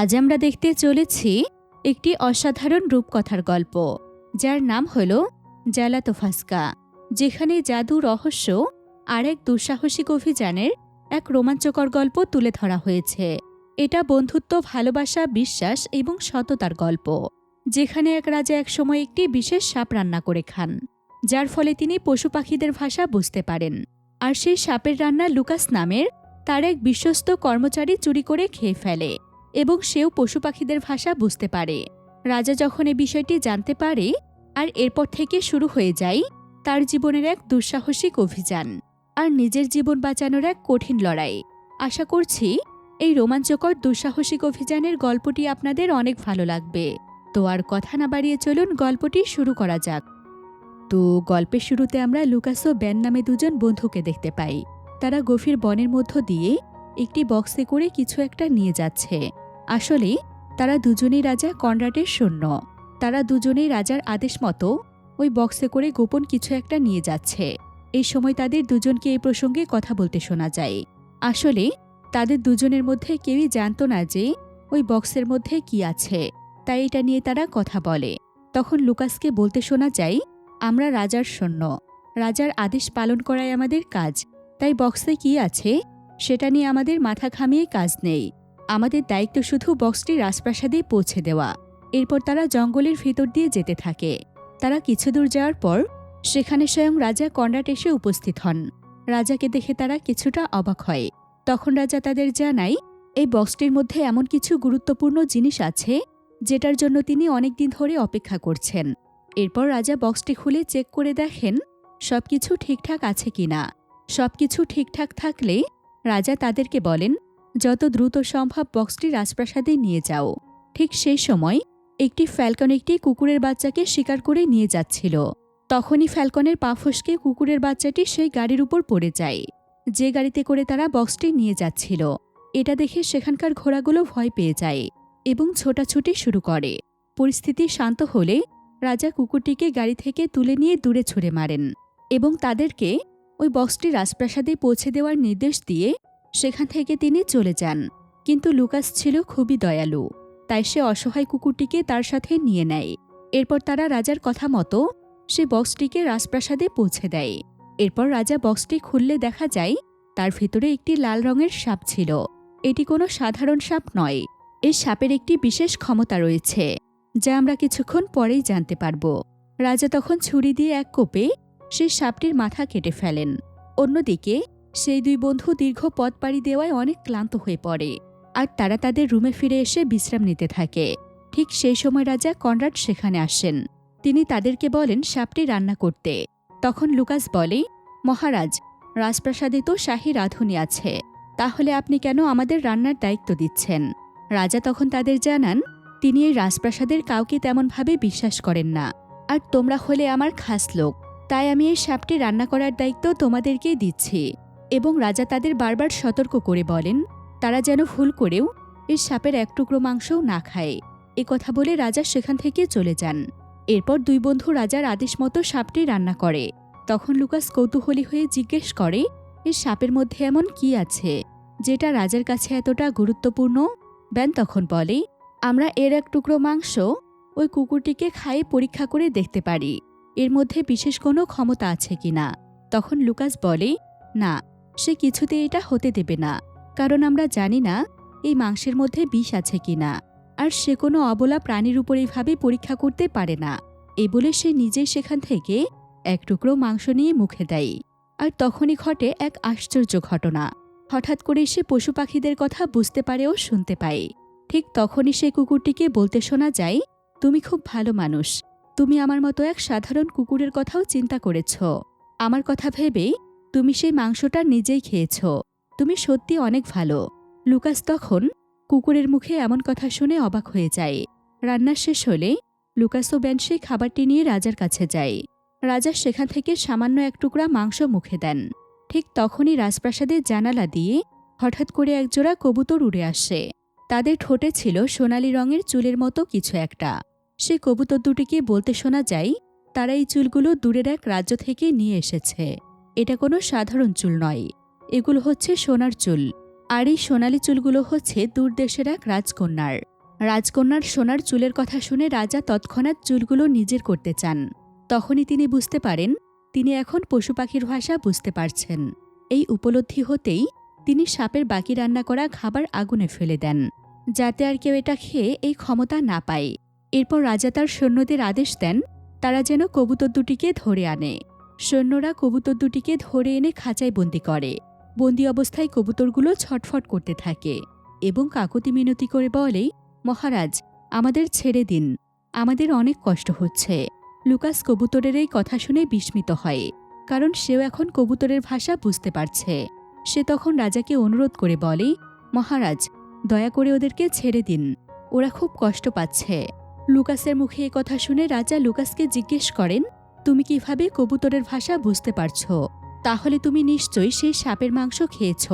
আজ আমরা দেখতে চলেছি একটি অসাধারণ রূপকথার গল্প, যার নাম হল জালাতোফাস্কা, যেখানে জাদু রহস্য আর এক দুঃসাহসিক অভিযানের এক রোমাঞ্চকর গল্প তুলে ধরা হয়েছে। এটা বন্ধুত্ব, ভালোবাসা, বিশ্বাস এবং সততার গল্প, যেখানে এক রাজা একসময় একটি বিশেষ সাপ রান্না করে খান, যার ফলে তিনি পশু পাখিদের ভাষা বুঝতে পারেন। আর সেই সাপের রান্না লুকাস নামের তার এক বিশ্বস্ত কর্মচারী চুরি করে খেয়ে ফেলে। এবং সেও পশু পাখিদের ভাষা বুঝতে পারে। রাজা যখন এই বিষয়টি জানতে পারে আর এরপর থেকে শুরু হয়ে যায়, তার জীবনের এক দুঃসাহসিক অভিযান আর নিজের জীবন বাঁচানোর এক কঠিন লড়াই। আশা করছি এই রোমাঞ্চকর দুঃসাহসিক অভিযানের গল্পটি আপনাদের অনেক ভালো লাগবে। তো আর কথা না বাড়িয়ে চলুন, গল্পটি শুরু করা যাক। তো গল্পের শুরুতে আমরা লুকাস ও ব্যান নামে দুজন বন্ধুকে দেখতে পাই। তারা গভীর বনের মধ্য দিয়ে একটি বক্সে করে কিছু একটা নিয়ে যাচ্ছে। আসলে, তারা দুজনেই রাজা কনরাডের সৈন্য। তারা দুজনেই রাজার আদেশ মতো ওই বক্সে করে গোপন কিছু একটা নিয়ে যাচ্ছে। এই সময় তাদের দুজনকে এই প্রসঙ্গে কথা বলতে শোনা যায়। আসলে, তাদের দুজনের মধ্যে কেউই জানত না যে ওই বক্সের মধ্যে কি আছে। তাই এটা নিয়ে তারা কথা বলে। তখন লুকাসকে বলতে শোনা যায়, আমরা রাজার সৈন্য। রাজার আদেশ পালন করাই আমাদের কাজ। তাই বক্সে কি আছে, সেটা নিয়ে আমাদের মাথা ঘামিয়ে কাজ নেই। আমাদের দায়িত্ব শুধু বক্সটি রাজপ্রাসাদে পৌঁছে দেওয়া। এরপর তারা জঙ্গলের ভিতর দিয়ে যেতে থাকে। তারা কিছু দূর যাওয়ার পর, সেখানে স্বয়ং রাজা কন্ডাট এসে উপস্থিত হন। রাজাকে দেখে তারা কিছুটা অবাক হয়। তখন রাজা তাদের জানায়, এই বক্সটির মধ্যে এমন কিছু গুরুত্বপূর্ণ জিনিস আছে, যেটার জন্য তিনি অনেকদিন ধরে অপেক্ষা করছেন। এরপর রাজা বক্সটি খুলে চেক করে দেখেন, সবকিছু ঠিকঠাক আছে কিনা। সবকিছু ঠিকঠাক থাকলে রাজা তাদেরকে বলেন যত দ্রুত সম্ভব বক্সটি রাজপ্রাসাদে নিয়ে যাও। ঠিক সেই সময়, একটি ফ্যালকন একটি কুকুরের বাচ্চাকে শিকার করে নিয়ে যাচ্ছিল। তখনই ফ্যালকনের পা ফসকে কুকুরের বাচ্চাটি সেই গাড়ির উপর পড়ে যায়। যে গাড়িতে করে তারা বক্সটি নিয়ে যাচ্ছিল, এটা দেখে সেখানকার ঘোড়াগুলো ভয় পেয়ে যায় এবং ছোটাছুটি শুরু করে। পরিস্থিতি শান্ত হলে রাজা কুকুরটিকে গাড়ি থেকে তুলে নিয়ে দূরে ছুঁড়ে মারেন এবং তাদেরকে ওই বক্সটি রাজপ্রাসাদে পৌঁছে দেওয়ার নির্দেশ দিয়ে সেখান থেকে তিনি চলে যান। কিন্তু লুকাস ছিল খুবই দয়ালু, তাই সে অসহায় কুকুরটিকে তার সাথে নিয়ে নেয়। এরপর তারা রাজার কথা মতো সে বক্সটিকে রাজপ্রাসাদে পৌঁছে দেয়। এরপর রাজা বক্সটি খুললে দেখা যায়, তার ভিতরে একটি লাল রঙের সাপ ছিল। এটি কোনো সাধারণ সাপ নয় এই সাপের একটি বিশেষ ক্ষমতা রয়েছে, যা আমরা কিছুক্ষণ পরেই জানতে পারব। রাজা তখন ছুরি দিয়ে এক কোপে সেই সাপটির মাথা কেটে ফেলেন। অন্যদিকে সেই দুই বন্ধু দীর্ঘ পথ পাড়ি দেওয়ায় অনেক ক্লান্ত হয়ে পড়ে। আর তারা তাদের রুমে ফিরে এসে বিশ্রাম নিতে থাকে। ঠিক সেই সময় রাজা কনরাড সেখানে আসেন। তিনি তাদেরকে বলেন, সাপটি রান্না করতে। তখন লুকাস বলে, মহারাজ, রাজপ্রাসাদে তো শাহী রাঁধুনি আছে। তাহলে আপনি কেন আমাদের রান্নার দায়িত্ব দিচ্ছেন? রাজা তখন তাদের জানান, তিনি এই রাজপ্রাসাদের কাউকে তেমনভাবে বিশ্বাস করেন না। আর তোমরা হলে আমার খাস লোক। তাই আমি এই সাপটি রান্না করার দায়িত্ব তোমাদেরকেই দিচ্ছি। এবং রাজা তাদের বারবার সতর্ক করে বলেন, তারা যেন ভুল করেও এই সাপের এক টুকরো মাংসও না খায়। এ কথা বলে রাজা সেখান থেকে চলে যান। এরপর দুই বন্ধু রাজার আদেশ মতো সাপটি রান্না করে। তখন লুকাস কৌতূহলী হয়ে জিজ্ঞেস করে এই সাপের মধ্যে এমন কি আছে, যেটা রাজার কাছে এতটা গুরুত্বপূর্ণ? ব্যান তখন বলে, আমরা এর এক টুকরো মাংস ওই কুকুরটিকে খাইয়ে পরীক্ষা করে দেখতে পারি। এর মধ্যে বিশেষ কোনো ক্ষমতা আছে কিনা? তখন লুকাস বলে, না সে কিছুতে এটা হতে দেবে না, কারণ আমরা জানি না এই মাংসের মধ্যে বিষ আছে কিনা আর সে কোনো অবলা প্রাণীর উপর এইভাবে পরীক্ষা করতে পারে না। এ বলে সে নিজেই সেখান থেকে এক টুকরো মাংস নিয়ে মুখে দেয়, আর তখনই ঘটে এক আশ্চর্য ঘটনা। হঠাৎ করে সে পশু পাখিদের কথা বুঝতে পারে ও শুনতে পায়। ঠিক তখনই সে কুকুরটিকে বলতে শোনা যায়, তুমি খুব ভালো মানুষ। তুমি আমার মতো এক সাধারণ কুকুরের কথাও চিন্তা করেছ। আমার কথা ভেবে তুমি সেই মাংসটা নিজেই খেয়েছ। তুমি সত্যি অনেক ভালো। লুকাস তখন কুকুরের মুখে এমন কথা শুনে অবাক হয়ে যায়। রান্না শেষ হলে লুকাস ও ব্যান সেই খাবারটি নিয়ে রাজার কাছে যায়। রাজা সেখান থেকে সামান্য এক টুকরা মাংস মুখে দেন। ঠিক তখনই রাজপ্রাসাদের জানালা দিয়ে হঠাৎ করে একজোড়া কবুতর উড়ে আসে। তাদের ঠোঁটে ছিল সোনালি রঙের চুলের মতো কিছু একটা। সে কবুতর দুটিকে বলতে শোনা যায়, তারা এই চুলগুলো দূরের এক রাজ্য থেকে নিয়ে এসেছে। এটা কোনো সাধারণ চুল নয়। এগুলো হচ্ছে সোনার চুল। আর এই সোনালি চুলগুলো হচ্ছে দূরদেশের এক রাজকন্যার। রাজকন্যার সোনার চুলের কথা শুনে রাজা তৎক্ষণাৎ চুলগুলো নিজের করতে চান। তখনই তিনি বুঝতে পারেন, তিনি এখন পশু পাখির ভাষা বুঝতে পারছেন। এই উপলব্ধি হতেই তিনি সাপের বাকি রান্না করা খাবার আগুনে ফেলে দেন, যাতে আর কেউ এটা খেয়ে এই ক্ষমতা না পায়। এরপর রাজা তার সৈন্যদের আদেশ দেন, তারা যেন কবুতর দুটিকে ধরে আনে। সৈন্যরা কবুতর দুটিকে ধরে এনে খাঁচায় বন্দি করে। বন্দি অবস্থায় কবুতরগুলো ছটফট করতে থাকে এবং কাকতি মিনতি করে বলে, মহারাজ, আমাদের ছেড়ে দিন। আমাদের অনেক কষ্ট হচ্ছে। লুকাস কবুতরের এই কথা শুনে বিস্মিত হয়, কারণ সেও এখন কবুতরের ভাষা বুঝতে পারছে। সে তখন রাজাকে অনুরোধ করে বলে, মহারাজ, দয়া করে ওদেরকে ছেড়ে দিন। ওরা খুব কষ্ট পাচ্ছে। লুকাসের মুখে এ কথা শুনে রাজা লুকাসকে জিজ্ঞেস করেন তুমি কীভাবে কবুতরের ভাষা বুঝতে পারছ? তাহলে তুমি নিশ্চয়ই সেই সাপের মাংস খেয়েছ।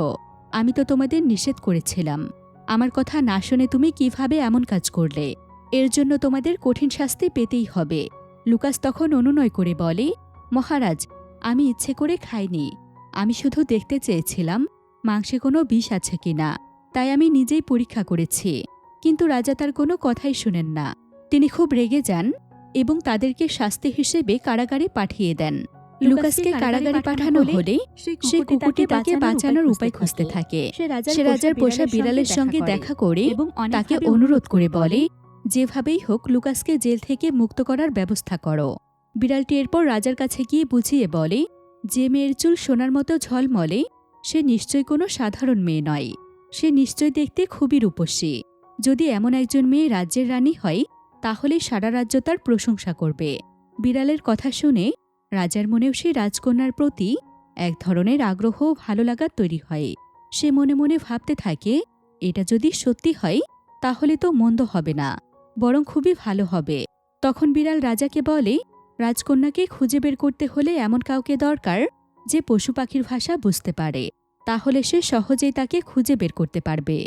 আমি তো তোমাদের নিষেধ করেছিলাম। আমার কথা না শুনে তুমি কীভাবে এমন কাজ করলে? এর জন্য তোমাদের কঠিন শাস্তি পেতেই হবে। লুকাস তখন অনুনয় করে বলে, মহারাজ, আমি ইচ্ছে করে খাইনি। আমি শুধু দেখতে চেয়েছিলাম, মাংসে কোনো বিষ আছে কিনা তাই আমি নিজেই পরীক্ষা করেছি। কিন্তু রাজা তার কোনো কথাই শুনেন না। তিনি খুব রেগে যান এবং তাদেরকে শাস্তি হিসেবে কারাগারে পাঠিয়ে দেন। লুকাসকে কারাগারে পাঠানো হলে সে কুকুরটি তাকে বাঁচানোর উপায় খুঁজতে থাকে। সে রাজার পোষা বিড়ালের সঙ্গে দেখা করে এবং তাকে অনুরোধ করে বলে যেভাবেই হোক লুকাসকে জেল থেকে মুক্ত করার ব্যবস্থা করো বিড়ালটি এরপর রাজার কাছে গিয়ে বুঝিয়ে বলে যে মেয়ের চুল সোনার মতো ঝলমলে সে নিশ্চয় কোনো সাধারণ মেয়ে নয়। সে নিশ্চয় দেখতে খুবই রূপসী। যদি এমন একজন মেয়ে রাজ্যের রানী হয় তাহলে সারা রাজ্য তার প্রশংসা করবে। বিড়ালের কথা শুনে রাজার মনেও সেই রাজকন্যার প্রতি এক ধরনের আগ্রহ ভালো লাগা তৈরি হয়। সে মনে মনে ভাবতে থাকে, এটা যদি সত্যি হয়, তাহলে তো মন্দ হবে না, বরং খুবই ভালো হবে। তখন বিড়াল রাজাকে বলে, রাজকন্যাকে খুঁজে বের করতে হলে এমন কাউকে দরকার যে পশু পাখির ভাষা বুঝতে পারে। তাহলে সে সহজেই তাকে খুঁজে বের করতে পারবে।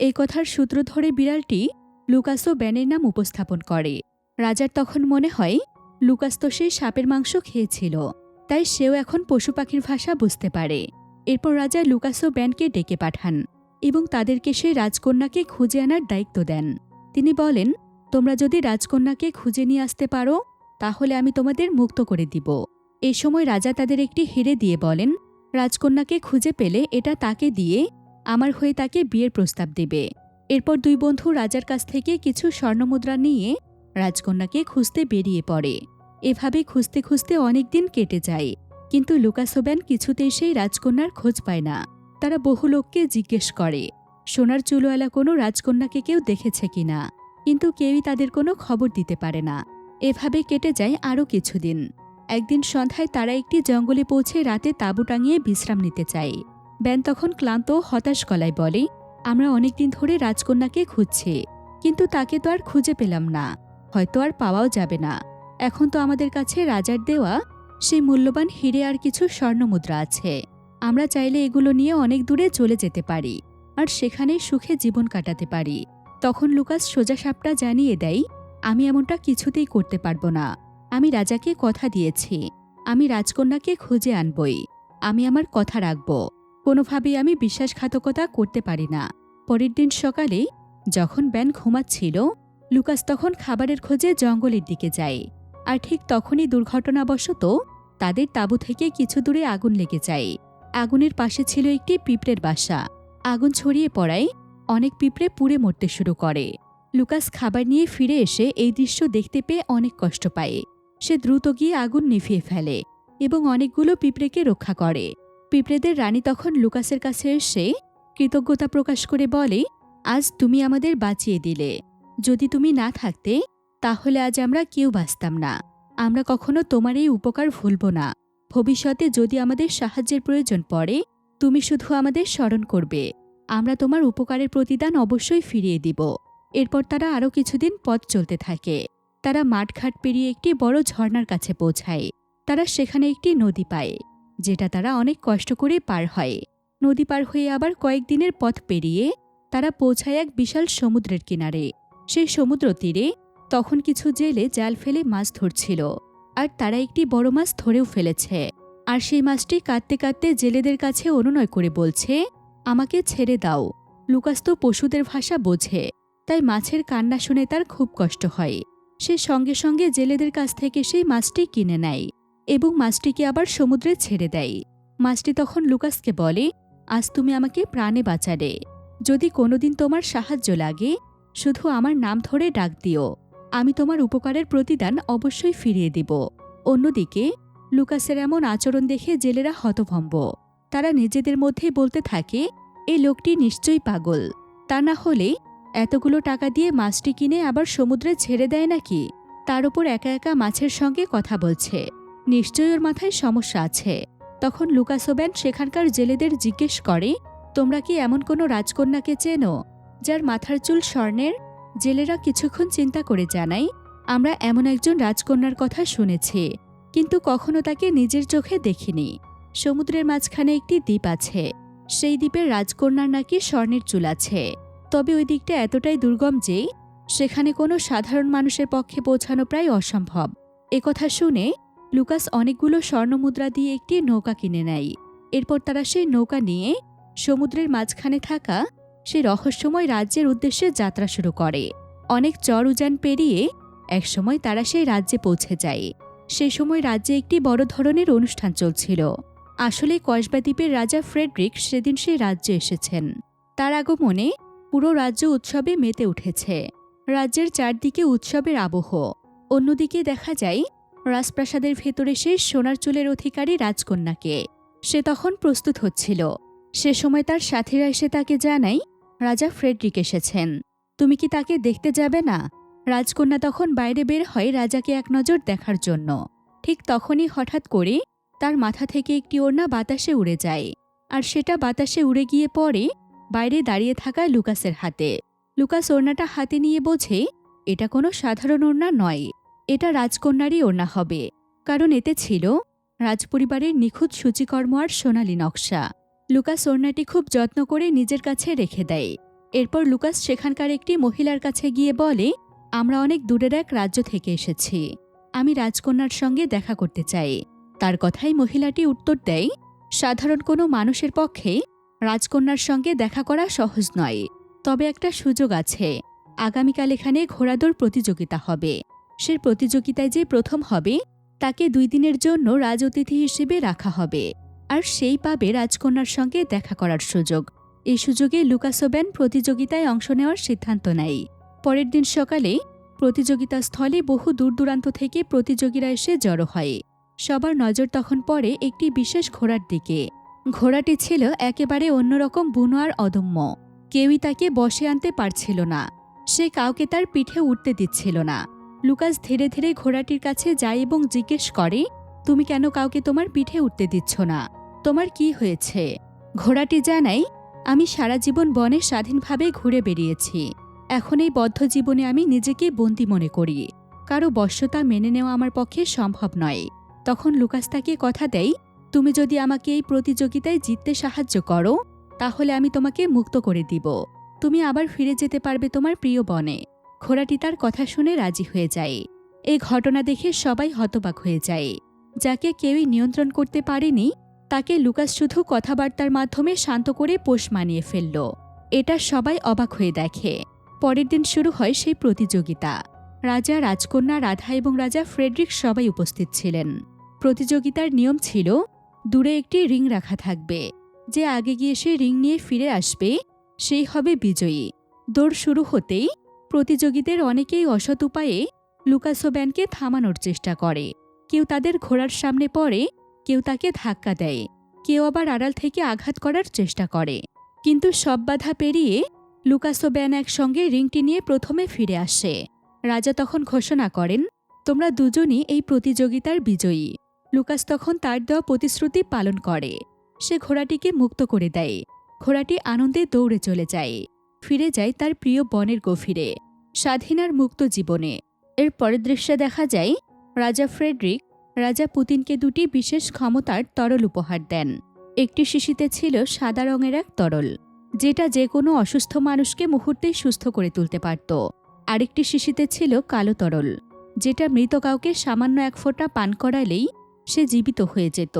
এই কথার সূত্র ধরে বিড়ালটি লুকাস ও ব্যানের নাম উপস্থাপন করে। রাজার তখন মনে হয় লুকাস তো সেই সাপের মাংস খেয়েছিল, তাই সেও এখন পশু পাখির ভাষা বুঝতে পারে। এরপর রাজা লুকাস ব্যানকে ডেকে পাঠান এবং তাদেরকে সেই রাজকন্যাকে খুঁজে আনার দায়িত্ব দেন। তিনি বলেন, তোমরা যদি রাজকন্যাকে খুঁজে নিয়ে আসতে পারো, তাহলে আমি তোমাদের মুক্ত করে দিব। এ সময় রাজা তাদের একটি হিরে দিয়ে বলেন, রাজকন্যাকে খুঁজে পেলে এটা তাকে দিয়ে, আমার হয়ে তাকে বিয়ের প্রস্তাব দেবে। এরপর দুই বন্ধু রাজার কাছ থেকে কিছু স্বর্ণমুদ্রা নিয়ে রাজকন্যাকে খুঁজতে বেরিয়ে পড়ে। এভাবে খুঁজতে খুঁজতে অনেক দিন কেটে যায়, কিন্তু লুকাসোব্যান কিছুতেই সেই রাজকন্যার খোঁজ পায় না। তারা বহু লোককে জিজ্ঞেস করে, সোনার চুলোয়ালা কোনো রাজকন্যাকে কেউ দেখেছে কিনা কিন্তু কেউই তাদের কোনো খবর দিতে পারে না। এভাবে কেটে যায় আরও কিছুদিন। একদিন সন্ধ্যায় তারা একটি জঙ্গলে পৌঁছে রাতে তাঁবু টাঙিয়ে বিশ্রাম নিতে চায়। ব্যান তখন ক্লান্ত হতাশ গলায় বলে আমরা অনেকদিন ধরে রাজকন্যাকে খুঁজছি, কিন্তু তাকে তো আর খুঁজে পেলাম না। হয়তো আর পাওয়াও যাবে না। এখন তো আমাদের কাছে রাজার দেওয়া, সেই মূল্যবান হিরে আর কিছু স্বর্ণমুদ্রা আছে। আমরা চাইলে এগুলো নিয়ে অনেক দূরে চলে যেতে পারি, আর সেখানেই সুখে জীবন কাটাতে পারি। তখন লুকাস সোজা সাপটা জানিয়ে দেয়, আমি এমনটা কিছুতেই করতে পারব না। আমি রাজাকে কথা দিয়েছি। আমি রাজকন্যাকে খুঁজে আনবই। আমি আমার কথা রাখব। কোনোভাবেই আমি বিশ্বাসঘাতকতা করতে পারি না। পরের দিন সকালে যখন ব্যান ঘুমাচ্ছিল, লুকাস তখন খাবারের খোঁজে জঙ্গলের দিকে যায় আর ঠিক তখনই দুর্ঘটনাবশত তাদের তাঁবু থেকে কিছু দূরে আগুন লেগে যায়। আগুনের পাশে ছিল একটি পিঁপড়ের বাসা। আগুন ছড়িয়ে পড়ায় অনেক পিঁপড়ে পুড়ে মরতে শুরু করে। লুকাস খাবার নিয়ে ফিরে এসে এই দৃশ্য দেখতে পেয়ে অনেক কষ্ট পায়। সে দ্রুত গিয়ে আগুন নিভিয়ে ফেলে এবং অনেকগুলো পিঁপড়েকে রক্ষা করে। পিঁপড়েদের রানী তখন লুকাসের কাছে এসে কৃতজ্ঞতা প্রকাশ করে বলে, আজ তুমি আমাদের বাঁচিয়ে দিলে। যদি তুমি না থাকতে, তাহলে আজ আমরা কেউ বাঁচতাম না। আমরা কখনো তোমার এই উপকার ভুলব না। ভবিষ্যতে যদি আমাদের সাহায্যের প্রয়োজন পড়ে, তুমি শুধু আমাদের স্মরণ করবে। আমরা তোমার উপকারের প্রতিদান অবশ্যই ফিরিয়ে দিব। এরপর তারা আরও কিছুদিন পথ চলতে থাকে। তারা মাঠঘাট পেরিয়ে একটি বড় ঝর্ণার কাছে পৌঁছায়। তারা সেখানে একটি নদী পায়। যেটা তারা অনেক কষ্ট করে পার হয়। নদী পার হয়ে আবার কয়েকদিনের পথ পেরিয়ে তারা পৌঁছায় এক বিশাল সমুদ্রের কিনারে। সেই সমুদ্র তীরে তখন কিছু জেলে জাল ফেলে মাছ ধরছিল, আর তারা একটি বড় মাছ ধরেও ফেলেছে। আর সেই মাছটি কাঁদতে কাঁদতে জেলেদের কাছে অনুনয় করে বলছে, আমাকে ছেড়ে দাও। লুকাস তো পশুদের ভাষা বোঝে, তাই মাছের কান্না শুনে তার খুব কষ্ট হয়। সে সঙ্গে সঙ্গে জেলেদের কাছ থেকে সেই মাছটি কিনে নেয়। এবং মাছটিকে আবার সমুদ্রে ছেড়ে দেয়। মাছটি তখন লুকাসকে বলে, আজ তুমি আমাকে প্রাণে বাঁচালে। যদি কোনোদিন তোমার সাহায্য লাগে, শুধু আমার নাম ধরে ডাক দিও। আমি তোমার উপকারের প্রতিদান অবশ্যই ফিরিয়ে দিব। অন্যদিকে, লুকাসের এমন আচরণ দেখে জেলেরা হতভম্ব। তারা নিজেদের মধ্যেই বলতে থাকে এই লোকটি নিশ্চয়ই পাগল। তা না হলে এতগুলো টাকা দিয়ে মাছটি কিনে আবার সমুদ্রে ছেড়ে দেয় নাকি? তার উপর একা একা মাছের সঙ্গে কথা বলছে। নিশ্চয়ই ওর মাথায় সমস্যা আছে। তখন লুকাসোব্যান সেখানকার জেলেদের জিজ্ঞেস করে, তোমরা কি এমন কোনো রাজকন্যাকে চেনো, যার মাথার চুল স্বর্ণের? জেলেরা কিছুক্ষণ চিন্তা করে জানাই আমরা এমন একজন রাজকন্যার কথা শুনেছি, কিন্তু কখনো তাকে নিজের চোখে দেখিনি। সমুদ্রের মাঝখানে একটি দ্বীপ আছে, সেই দ্বীপের রাজকন্যার নাকি স্বর্ণের চুল আছে। তবে ওই দিকটা এতটাই দুর্গম যে, সেখানে কোনো সাধারণ মানুষের পক্ষে পৌঁছানো প্রায় অসম্ভব। একথা শুনে লুকাস অনেকগুলো স্বর্ণমুদ্রা দিয়ে একটি নৌকা কিনে নেয়। এরপর তারা সেই নৌকা নিয়ে সমুদ্রের মাঝখানে থাকা সে রহস্যময় রাজ্যের উদ্দেশ্যে যাত্রা শুরু করে। অনেক চর উজান পেরিয়ে একসময় তারা সেই রাজ্যে পৌঁছে যায়। সে সময় রাজ্যে একটি বড় ধরনের অনুষ্ঠান চলছিল। আসলে কসবা দ্বীপের রাজা ফ্রেডরিক সেদিন সেই রাজ্যে এসেছেন। তার আগমনে পুরো রাজ্য উৎসবে মেতে উঠেছে। রাজ্যের চারদিকে উৎসবের আবহ। অন্যদিকে দেখা যায় রাজপ্রাসাদের ভেতরে সে সোনার চুলের অধিকারী রাজকন্যাকে। সে তখন প্রস্তুত হচ্ছিল। সে সময় তার সাথীরা এসে তাকে জানাই রাজা ফ্রেডরিক এসেছেন। তুমি কি তাকে দেখতে যাবে না? রাজকন্যা তখন বাইরে বের হয় রাজাকে এক নজর দেখার জন্য। ঠিক তখনই হঠাৎ করে তার মাথা থেকে একটি ওড়না বাতাসে উড়ে যায়। আর সেটা বাতাসে উড়ে গিয়ে পড়ে বাইরে দাঁড়িয়ে থাকা লুকাসের হাতে। লুকাস ওড়নাটা হাতে নিয়ে বোঝে, এটা কোনো সাধারণ ওড়না নয়। এটা রাজকন্যারই ওড়না হবে। কারণ এতে ছিল রাজপরিবারের নিখুঁত সূচিকর্ম আর সোনালী নকশা। লুকাস ওড়নাটি খুব যত্ন করে নিজের কাছে রেখে দেয়। এরপর লুকাস সেখানকার একটি মহিলার কাছে গিয়ে বলে, আমরা অনেক দূরের এক রাজ্য থেকে এসেছি। আমি রাজকন্যার সঙ্গে দেখা করতে চাই। তার কথাই মহিলাটি উত্তর দেয়, সাধারণ কোনো মানুষের পক্ষে রাজকন্যার সঙ্গে দেখা করা সহজ নয়। তবে একটা সুযোগ আছে। আগামীকাল এখানে ঘোড়াদৌড় প্রতিযোগিতা হবে। সে প্রতিযোগিতায় যে প্রথম হবে, তাকে দুই দিনের জন্য রাজ অতিথি হিসেবে রাখা হবে। আর সেই পাবে রাজকন্যার সঙ্গে দেখা করার সুযোগ। এই সুযোগে লুকাসোব্যান প্রতিযোগিতায় অংশ নেওয়ার সিদ্ধান্ত নেয়। পরের দিন সকালে প্রতিযোগিতা স্থলে বহু দূর দূরান্ত থেকে প্রতিযোগীরা এসে জড়ো হয়। সবার নজর তখন পড়ে একটি বিশেষ ঘোড়ার দিকে। ঘোড়াটি ছিল একেবারে অন্যরকম বুনো আর অদম্য। কেউই তাকে বসে আনতে পারছিল না। সে কাউকে তার পিঠে উঠতে দিচ্ছিল না। লুকাস ধীরে ধীরে ঘোড়াটির কাছে যায় এবং জিজ্ঞেস করে, তুমি কেন কাউকে তোমার পিঠে উঠতে দিচ্ছ না? তোমার কি হয়েছে? ঘোড়াটি জানাই আমি সারা জীবন বনে স্বাধীনভাবে ঘুরে বেরিয়েছি এখন এই বদ্ধ জীবনে আমি নিজেকে বন্দি মনে করি। কারও বশ্যতা মেনে নেওয়া আমার পক্ষে সম্ভব নয়। তখন লুকাস তাকে কথা দেয়, তুমি যদি আমাকে এই প্রতিযোগিতায় জিততে সাহায্য করো, তাহলে আমি তোমাকে মুক্ত করে দিব। তুমি আবার ফিরে যেতে পারবে তোমার প্রিয় বনে। ঘোড়াটি তার কথা শুনে রাজি হয়ে যায়। এই ঘটনা দেখে সবাই হতবাক হয়ে যায়। যাকে কেউই নিয়ন্ত্রণ করতে পারেনি, তাকে লুকাস শুধু কথাবার্তার মাধ্যমে শান্ত করে পোষ মানিয়ে ফেলল। এটা সবাই অবাক হয়ে দেখে। পরের দিন শুরু হয় সেই প্রতিযোগিতা। রাজা রাজকন্যা রাধা এবং রাজা ফ্রেডরিক সবাই উপস্থিত ছিলেন। প্রতিযোগিতার নিয়ম ছিল, দূরে একটি রিং রাখা থাকবে। যে আগে গিয়ে সে রিং নিয়ে ফিরে আসবে, সেই হবে বিজয়ী। দৌড় শুরু হতেই প্রতিযোগীদের অনেকেই অসৎ উপায়ে লুকাসোব্যানকে থামানোর চেষ্টা করে। কেউ তাদের ঘোড়ার সামনে পড়ে, কেউ তাকে ধাক্কা দেয়। কেউ আবার আড়াল থেকে আঘাত করার চেষ্টা করে। কিন্তু সব বাধা পেরিয়ে লুকাসোব্যান একসঙ্গে রিংটি নিয়ে প্রথমে ফিরে আসে। রাজা তখন ঘোষণা করেন, তোমরা দুজনই এই প্রতিযোগিতার বিজয়ী। লুকাস তখন তার দেওয়া প্রতিশ্রুতি পালন করে। সে ঘোড়াটিকে মুক্ত করে দেয়। ঘোড়াটি আনন্দে দৌড়ে চলে যায়। ফিরে যায় তার প্রিয় বনের গভীরে, স্বাধীনার মুক্ত জীবনে। এর পরের দৃশ্যে দেখা যায়, রাজা ফ্রেডরিক, রাজা পুতিনকে দুটি বিশেষ ক্ষমতার তরল উপহার দেন। একটি শিশিতে ছিল সাদা রঙের এক তরল, যেটা যে কোনো অসুস্থ মানুষকে মুহূর্তেই সুস্থ করে তুলতে পারত। আরেকটি শিশিতে ছিল কালো তরল, যেটা মৃত কাউকে সামান্য এক ফোঁটা পান করালেই সে জীবিত হয়ে যেত।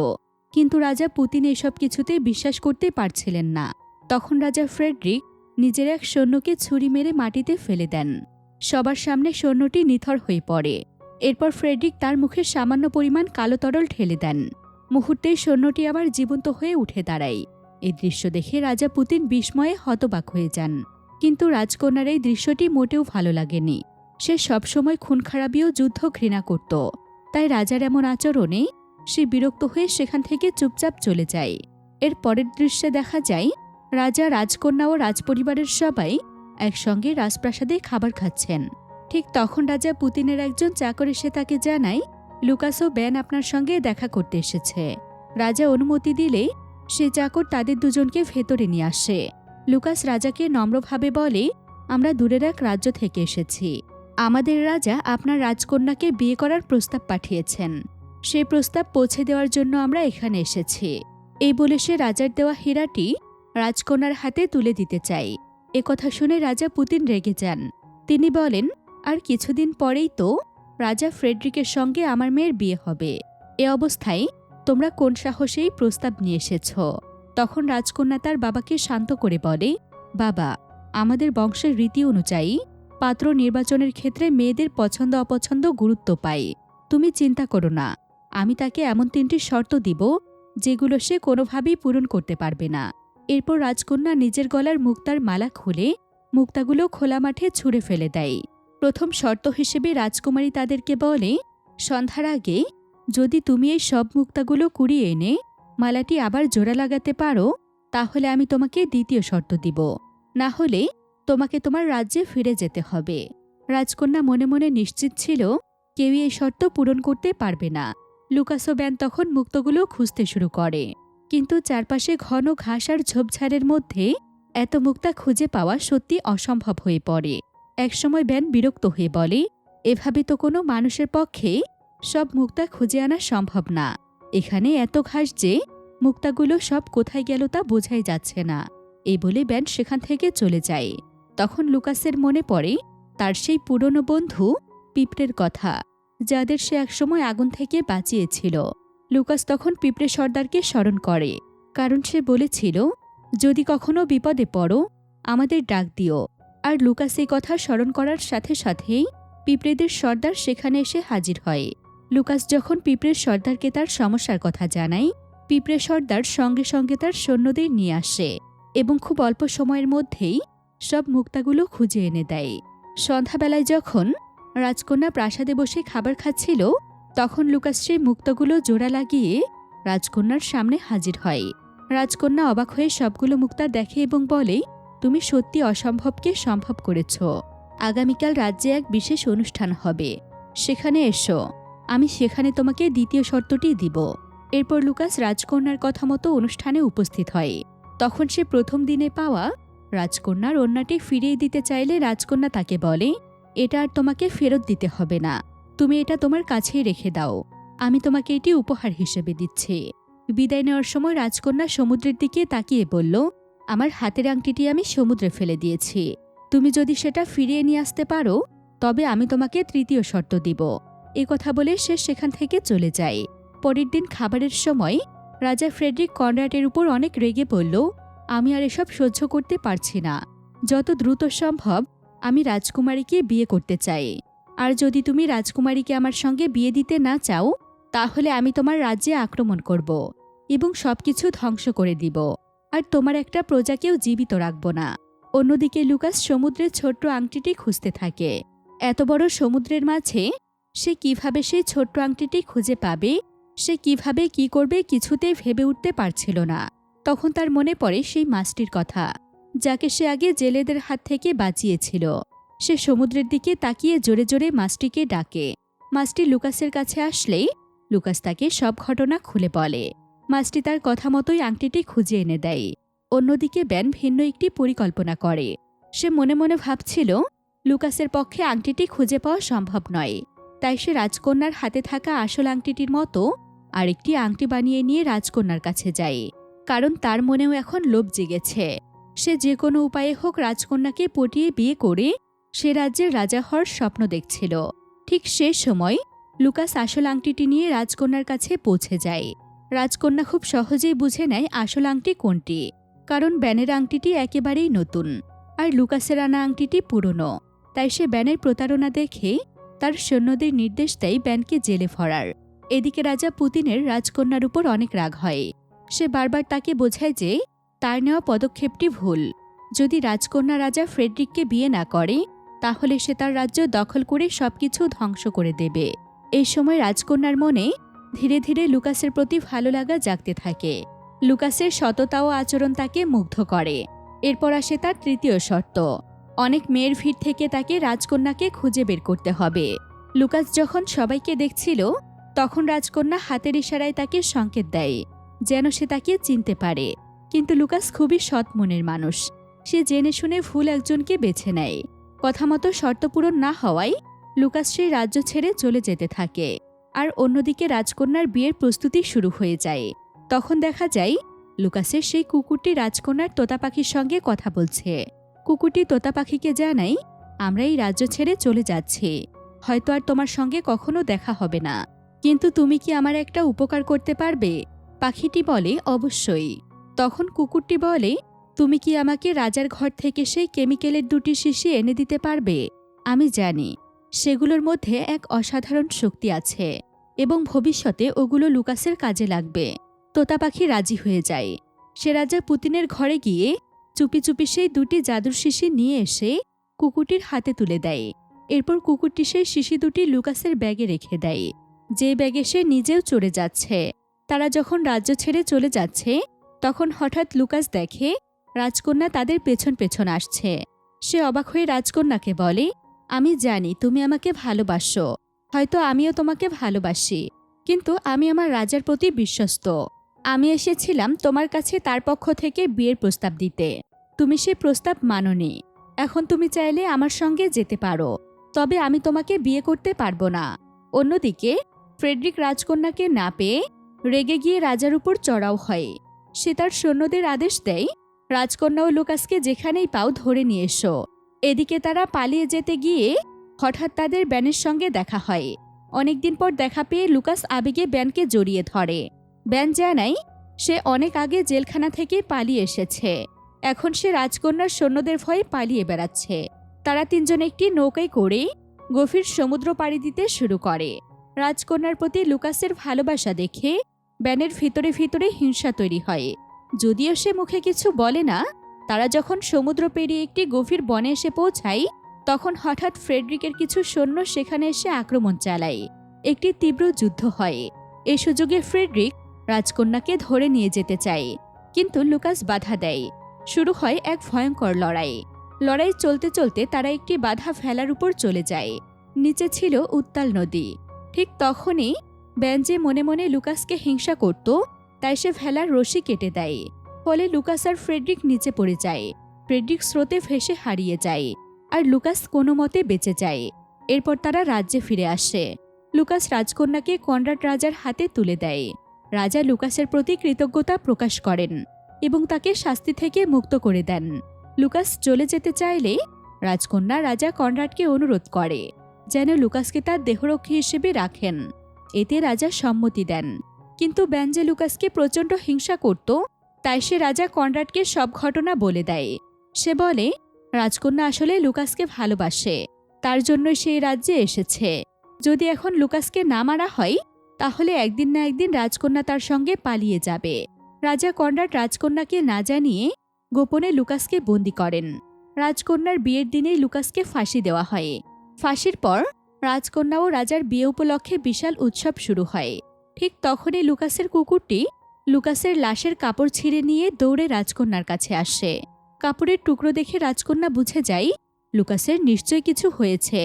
কিন্তু রাজা পুতিন এসব কিছুতে বিশ্বাস করতে পারছিলেন না। তখন রাজা ফ্রেডরিক নিজের এক সৈন্যকে ছুরি মেরে মাটিতে ফেলে দেন। সবার সামনে সৈন্যটি নিথর হয়ে পড়ে। এরপর ফ্রেডরিক তার মুখে সামান্য পরিমাণ কালো তরল ঠেলে দেন। মুহূর্তেই সৈন্যটি আবার জীবন্ত হয়ে উঠে দাঁড়ায়। এই দৃশ্য দেখে রাজা পুতিন বিস্ময়ে হতবাক হয়ে যান। কিন্তু রাজকন্যার এই দৃশ্যটি মোটেও ভালো লাগেনি। সে সবসময় খুন খারাপিও যুদ্ধ ঘৃণা করত। তাই রাজার এমন আচরণে সে বিরক্ত হয়ে সেখান থেকে চুপচাপ চলে যায়। এর পরের দৃশ্যে দেখা যায় রাজা রাজকন্যা ও রাজপরিবারের সবাই একসঙ্গে রাজপ্রাসাদে খাবার খাচ্ছেন। ঠিক তখন রাজা পুতিনের একজন চাকর এসে তাকে জানায়, লুকাস ব্যান আপনার সঙ্গে দেখা করতে এসেছে। রাজা অনুমতি দিলে সে চাকর তাদের দুজনকে ভেতরে নিয়ে আসে। লুকাস রাজাকে নম্রভাবে বলে, আমরা দূরের এক রাজ্য থেকে এসেছি। আমাদের রাজা আপনার রাজকন্যাকে বিয়ে করার প্রস্তাব পাঠিয়েছেন। সেই প্রস্তাব পৌঁছে দেওয়ার জন্য আমরা এখানে এসেছি। এই বলে সে রাজার দেওয়া হীরাটি রাজকন্যার হাতে তুলে দিতে চাই। এ কথা শুনে রাজা পুতিন রেগে যান। তিনি বলেন, আর কিছুদিন পরেই তো রাজা ফ্রেডরিকের সঙ্গে আমার মেয়ের বিয়ে হবে। এ অবস্থায় তোমরা কোন সাহসেই প্রস্তাব নিয়ে এসেছ? তখন রাজকন্যা তার বাবাকে শান্ত করে বলে, বাবা, আমাদের বংশের রীতি অনুযায়ী পাত্র নির্বাচনের ক্ষেত্রে মেয়েদের পছন্দ অপছন্দ গুরুত্ব পায় তুমি চিন্তা করো না, আমি তাকে এমন তিনটি শর্ত দিব যেগুলো সে কোনোভাবেই পূরণ করতে পারবে না। এরপর রাজকন্যা নিজের গলার মুক্তার মালা খুলে মুক্তাগুলো খোলা মাঠে ছুঁড়ে ফেলে দেয়। প্রথম শর্ত হিসেবে রাজকুমারী তাদেরকে বলে, সন্ধ্যার আগে যদি তুমি এই সব মুক্তাগুলো কুড়িয়ে এনে মালাটি আবার জোড়া লাগাতে পারো, তাহলে আমি তোমাকে দ্বিতীয় শর্ত দিব। না হলে তোমাকে তোমার রাজ্যে ফিরে যেতে হবে। রাজকন্যা মনে মনে নিশ্চিত ছিল, কেউই এই শর্ত পূরণ করতে পারবে না। লুকাসো ব্যান তখন মুক্তগুলো খুঁজতে শুরু করে। কিন্তু চারপাশে ঘন ঘাস আর ঝোপঝাড়ের মধ্যে এত মুক্তা খুঁজে পাওয়া সত্যি অসম্ভব হয়ে পড়ে। একসময় ব্যান বিরক্ত হয়ে বলে, এভাবে তো কোনো মানুষের পক্ষে সব মুক্তা খুঁজে আনা সম্ভব না। এখানে এত ঘাস যে মুক্তাগুলো সব কোথায় গেল তা বোঝাই যাচ্ছে না। এই বলে ব্যান সেখান থেকে চলে যায়। তখন লুকাসের মনে পড়ে তার সেই পুরনো বন্ধু পিঁপড়ের কথা, যাদের সে একসময় আগুন থেকে বাঁচিয়েছিল। লুকাস তখন পিঁপড়ে সর্দারকে স্মরণ করে, কারণ সে বলেছিল, যদি কখনো বিপদে পড়ো, আমাদের ডাক দিও। আর লুকাস এই কথা স্মরণ করার সাথে সাথেই পিঁপড়েদের সর্দার সেখানে এসে হাজির হয়। লুকাস যখন পিঁপড়ের সর্দারকে তার সমস্যার কথা জানায়, পিঁপড়ে সর্দার সঙ্গে সঙ্গে তার সৈন্যদের নিয়ে আসে এবং খুব অল্প সময়ের মধ্যেই সব মুক্তাগুলো খুঁজে এনে দেয়। সন্ধ্যাবেলায় যখন রাজকন্যা প্রাসাদে বসে খাবার খাচ্ছিল তখন লুকাস সেই মুক্তাগুলো জোড়া লাগিয়ে রাজকন্যার সামনে হাজির হয়। রাজকন্যা অবাক হয়ে সবগুলো মুক্তা দেখে এবং বলে, তুমি সত্যি অসম্ভবকে সম্ভব করেছ। আগামীকাল রাজ্যে এক বিশেষ অনুষ্ঠান হবে। সেখানে এসো। আমি সেখানে তোমাকে দ্বিতীয় শর্তটি দিব। এরপর লুকাস রাজকন্যার কথা মতো অনুষ্ঠানে উপস্থিত হয়। তখন সে প্রথম দিনে পাওয়া রাজকন্যার অন্যটি ফিরিয়ে দিতে চাইলে রাজকন্যা তাকে বলে, এটা আর তোমাকে ফেরত দিতে হবে না। তুমি এটা তোমার কাছেই রেখে দাও। আমি তোমাকে এটি উপহার হিসেবে দিচ্ছি। বিদায় নেওয়ার সময় রাজকন্যা সমুদ্রের দিকে তাকিয়ে বলল, আমার হাতের আংটিটি আমি সমুদ্রে ফেলে দিয়েছি। তুমি যদি সেটা ফিরিয়ে নিয়ে আসতে পারো, তবে আমি তোমাকে তৃতীয় শর্ত দিব। এ কথা বলে সে সেখান থেকে চলে যায়। পরের দিন খাবারের সময় রাজা ফ্রেডরিক কনরাটের উপর অনেক রেগে বলল, আমি আর এসব সহ্য করতে পারছি না। যত দ্রুত সম্ভব আমি রাজকুমারীকে বিয়ে করতে চাই। আর যদি তুমি রাজকুমারীকে আমার সঙ্গে বিয়ে দিতে না চাও, তাহলে আমি তোমার রাজ্যে আক্রমণ করব এবং সবকিছু ধ্বংস করে দিব। আর তোমার একটা প্রজাকেও জীবিত রাখব না। অন্যদিকে লুকাস সমুদ্রের ছোট্ট আংটিটি খুঁজতে থাকে। এত বড় সমুদ্রের মাঝে সে কীভাবে সেই ছোট্ট আংটিটি খুঁজে পাবে, সে কীভাবে কি করবে কিছুতেই ভেবে উঠতে পারছিল না। তখন তার মনে পড়ে সেই মাছটির কথা, যাকে সে আগে জেলেদের হাত থেকে বাঁচিয়েছিল। সে সমুদ্রের দিকে তাকিয়ে জোরে জোরে মাছটিকে ডাকে। মাছটি লুকাসের কাছে আসলেই লুকাস তাকে সব ঘটনা খুলে বলে। মাছটি তার কথা মতোই আংটিটি খুঁজে এনে দেয়। অন্যদিকে ব্যান ভিন্ন একটি পরিকল্পনা করে। সে মনে মনে ভাবছিল, লুকাসের পক্ষে আংটিটি খুঁজে পাওয়া সম্ভব নয়। তাই সে রাজকন্যার হাতে থাকা আসল আংটিটির মতো আরেকটি আংটি বানিয়ে নিয়ে রাজকন্যার কাছে যায়। কারণ তার মনেও এখন লোভ জেগেছে। সে যে কোনো উপায়ে হোক রাজকন্যাকে পটিয়ে বিয়ে করে সে রাজ্যের রাজা হওয়ার স্বপ্ন দেখছিল। ঠিক সে সময় লুকাস আসল আংটিটি নিয়ে রাজকন্যার কাছে পৌঁছে যায়। রাজকন্যা খুব সহজেই বুঝে নেয় আসল আংটি কোনটি, কারণ ব্যানের আংটিটি একেবারেই নতুন আর লুকাসের আনা আংটিটি পুরনো। তাই সে ব্যানের প্রতারণা দেখে তার সৈন্যদের নির্দেশ দেয় ব্যানকে জেলে ভরার এদিকে রাজা পুতিনের রাজকন্যার উপর অনেক রাগ হয়। সে বারবার তাকে বোঝায় যে তার নেওয়া পদক্ষেপটি ভুল। যদি রাজকন্যা রাজা ফ্রেডরিককে বিয়ে না করে তাহলে সে তার রাজ্য দখল করে সবকিছু ধ্বংস করে দেবে। এই সময় রাজকন্যার মনে ধীরে ধীরে লুকাসের প্রতি ভালো লাগা জাগতে থাকে। লুকাসের সততা ও আচরণ তাকে মুগ্ধ করে। এরপর আসে তার তৃতীয় শর্ত। অনেক মেয়ের ভিড় থেকে তাকে রাজকন্যাকে খুঁজে বের করতে হবে। লুকাস যখন সবাইকে দেখছিল, তখন রাজকন্যা হাতের ইশারায় তাকে সংকেত দেয়, যেন সে তাকে চিনতে পারে। কিন্তু লুকাস খুবই সৎ মনের মানুষ। সে জেনে শুনে ভুল একজনকে বেছে নেয়। কথা মতো শর্ত পূরণ না হওয়ায় সেই রাজ্য ছেড়ে চলে যেতে থাকে। আর অন্যদিকে রাজকন্যার বিয়ের প্রস্তুতি শুরু হয়ে যায়। তখন দেখা যায়, লুকাসের সেই কুকুরটি রাজকন্যার তোতা পাখির সঙ্গে কথা বলছে। কুকুরটি তোতা পাখিকে জানাই আমরা এই রাজ্য ছেড়ে চলে যাচ্ছি। হয়তো আর তোমার সঙ্গে কখনো দেখা হবে না। কিন্তু তুমি কি আমার একটা উপকার করতে পারবে? পাখিটি বলে, অবশ্যই। তখন কুকুরটি বলে তুমি কি আমাকে রাজার ঘর থেকে সেই কেমিক্যালের দুটি শিশি এনে দিতে পারবে? আমি জানি, সেগুলোর মধ্যে এক অসাধারণ শক্তি আছে এবং ভবিষ্যতে ওগুলো লুকাসের কাজে লাগবে। তোতা পাখি রাজি হয়ে যায়। সে রাজা পুতিনের ঘরে গিয়ে চুপি চুপি সেই দুটি জাদুর শিশি নিয়ে এসে কুকুরটির হাতে তুলে দেয়। এরপর কুকুরটি সেই শিশি দুটি লুকাসের ব্যাগে রেখে দেয়। যে ব্যাগে সে নিজেও চড়ে যাচ্ছে। তারা যখন রাজ্য ছেড়ে চলে যাচ্ছে, তখন হঠাৎ লুকাস দেখে রাজকন্যা তাদের পেছন পেছন আসছে। সে অবাক হয়ে রাজকন্যাকে বলে, আমি জানি তুমি আমাকে ভালোবাসো। হয়তো আমিও তোমাকে ভালোবাসি, কিন্তু আমি আমার রাজার প্রতি বিশ্বস্ত। আমি এসেছিলাম তোমার কাছে তার পক্ষ থেকে বিয়ের প্রস্তাব দিতে। তুমি সেই প্রস্তাব মাননি। এখন তুমি চাইলে আমার সঙ্গে যেতে পারো। তবে আমি তোমাকে বিয়ে করতে পারব না। অন্যদিকে, ফ্রেডরিক রাজকন্যাকে না পেয়ে রেগে গিয়ে রাজার উপর চড়াও হয়। সে তার সৈন্যদের আদেশ দেয় রাজকন্যা ও লুকাসকে যেখানেই পাও ধরে নিয়ে এসো। এদিকে তারা পালিয়ে যেতে গিয়ে হঠাৎ তাদের ব্যানের সঙ্গে দেখা হয়। অনেকদিন পর দেখা পেয়ে লুকাস আবেগে ব্যানকে জড়িয়ে ধরে। ব্যান জানাই সে অনেক আগে জেলখানা থেকে পালিয়ে এসেছে। এখন সে রাজকন্যার সৈন্যদের ভয়ে পালিয়ে বেড়াচ্ছে। তারা তিনজন একটি নৌকায় করে গভীর সমুদ্র পাড়ি দিতে শুরু করে। রাজকন্যার প্রতি লুকাসের ভালোবাসা দেখে ব্যানের ভিতরে ভিতরে হিংসা তৈরি হয়। যদিও সে মুখে কিছু বলে না, তারা যখন সমুদ্র পেরিয়ে একটি গভীর বনে এসে পৌঁছায়, তখন হঠাৎ ফ্রেডরিকের কিছু সৈন্য সেখানে এসে আক্রমণ চালায়। একটি তীব্র যুদ্ধ হয়। এ সুযোগে ফ্রেডরিক রাজকন্যাকে ধরে নিয়ে যেতে চায়, কিন্তু লুকাস বাধা দেয়। শুরু হয় এক ভয়ঙ্কর লড়াই। লড়াই চলতে চলতে তারা একটি বাধা ফেলার উপর চলে যায়। নিচে ছিল উত্তাল নদী। ঠিক তখনই ব্যাঞ্জে মনে মনে লুকাসকে হিংসা করত তাই সে ভেলার রশি কেটে দেয়। ফলে লুকাস আর ফ্রেডরিক নিচে পড়ে যায়। ফ্রেডরিক স্রোতে ভেসে হারিয়ে যায় আর লুকাস কোনো মতে বেঁচে যায়। এরপর তারা রাজ্যে ফিরে আসে। লুকাস রাজকন্যাকে কনরাড রাজার হাতে তুলে দেয়। রাজা লুকাসের প্রতি কৃতজ্ঞতা প্রকাশ করেন এবং তাকে শাস্তি থেকে মুক্ত করে দেন। লুকাস চলে যেতে চাইলে রাজকন্যা রাজা কনরাডকে অনুরোধ করে, যেন লুকাসকে তার দেহরক্ষী হিসেবে রাখেন। এতে রাজা সম্মতি দেন। কিন্তু ব্যাঞ্জে লুকাসকে প্রচণ্ড হিংসা করত, তাই সে রাজা কনরাডকে সব ঘটনা বলে দেয়। সে বলে, রাজকন্যা আসলে লুকাসকে ভালোবাসে, তার জন্য সেই রাজ্যে এসেছে। যদি এখন লুকাসকে না মারা হয়, তাহলে একদিন না একদিন রাজকন্যা তার সঙ্গে পালিয়ে যাবে। রাজা কনরাড রাজকন্যাকে না জানিয়ে গোপনে লুকাসকে বন্দি করেন। রাজকন্যার বিয়ের দিনেই লুকাসকে ফাঁসি দেওয়া হয়। ফাঁসির পর রাজকন্যা ও রাজার বিয়ে উপলক্ষে বিশাল উৎসব শুরু হয়। ঠিক তখনই লুকাসের কুকুরটি লুকাসের লাশের কাপড় ছিঁড়ে নিয়ে দৌড়ে রাজকন্যার কাছে আসে। কাপড়ের টুকরো দেখে রাজকন্যা বুঝে যায়, লুকাসের নিশ্চয় কিছু হয়েছে।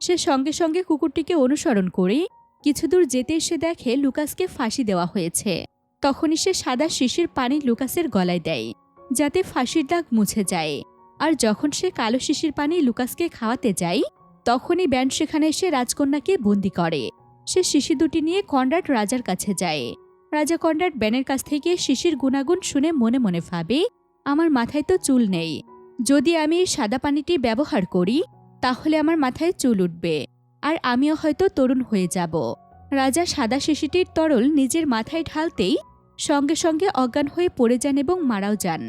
সে সঙ্গে সঙ্গে কুকুরটিকে অনুসরণ করে কিছু দূর যেতে সে দেখে লুকাসকে ফাঁসি দেওয়া হয়েছে। তখনই সে সাদা শিশির পানি লুকাসের গলায় দেয়, যাতে ফাঁসির দাগ মুছে যায়। আর যখন সে কালো শিশির পানি লুকাসকে খাওয়াতে যায়, তখনই ব্যান্ড সেখানে এসে রাজকন্যাকে বন্দি করে। সে শিশি দুটি নিয়ে কনরাড রাজার কাছে যায়। রাজা কনরাড ব্যানের কাছ থেকে শিশির গুণাগুণ শুনে মনে মনে ভাবে, আমার মাথায় তো চুল নেই। যদি আমি এই সাদা পানিটি ব্যবহার করি, তাহলে আমার মাথায় চুল উঠবে। আর আমিও হয়তো তরুণ হয়ে যাব রাজা সাদা শিশিটির তরল নিজের মাথায় ঢালতেই সঙ্গে সঙ্গে অজ্ঞান হয়ে পড়ে যান এবং মারাও যান,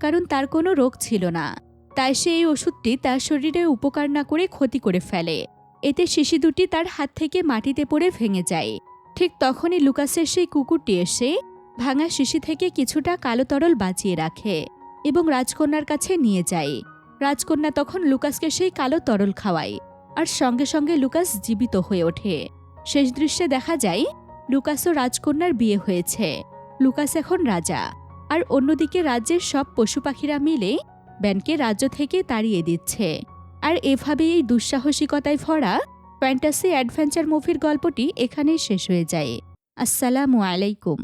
কারণ তার কোনো রোগ ছিল না। তাই সে এই ওষুধটি তার শরীরে উপকার না করে ক্ষতি করে ফেলে। এতে শিশি দুটি তার হাত থেকে মাটিতে পড়ে ভেঙে যায়। ঠিক তখনই লুকাসের সেই কুকুরটি এসে ভাঙা শিশি থেকে কিছুটা কালো তরল বাঁচিয়ে রাখে এবং রাজকন্যার কাছে নিয়ে যায়। রাজকন্যা তখন লুকাসকে সেই কালো তরল খাওয়ায় আর সঙ্গে সঙ্গে লুকাস জীবিত হয়ে ওঠে। শেষ দৃশ্যে দেখা যায়, লুকাস ও রাজকন্যার বিয়ে হয়েছে। লুকাস এখন রাজা আর অন্যদিকে রাজ্যের সব পশু পাখিরা মিলে ব্যানকে রাজ্য থেকে তাড়িয়ে দিচ্ছে। আর এভাবে এই দুঃসাহসিকতায় ভরা ফ্যান্টাসি অ্যাডভেঞ্চার মুভির গল্পটি এখানেই শেষ হয়ে যায়। আসসালামু আলাইকুম।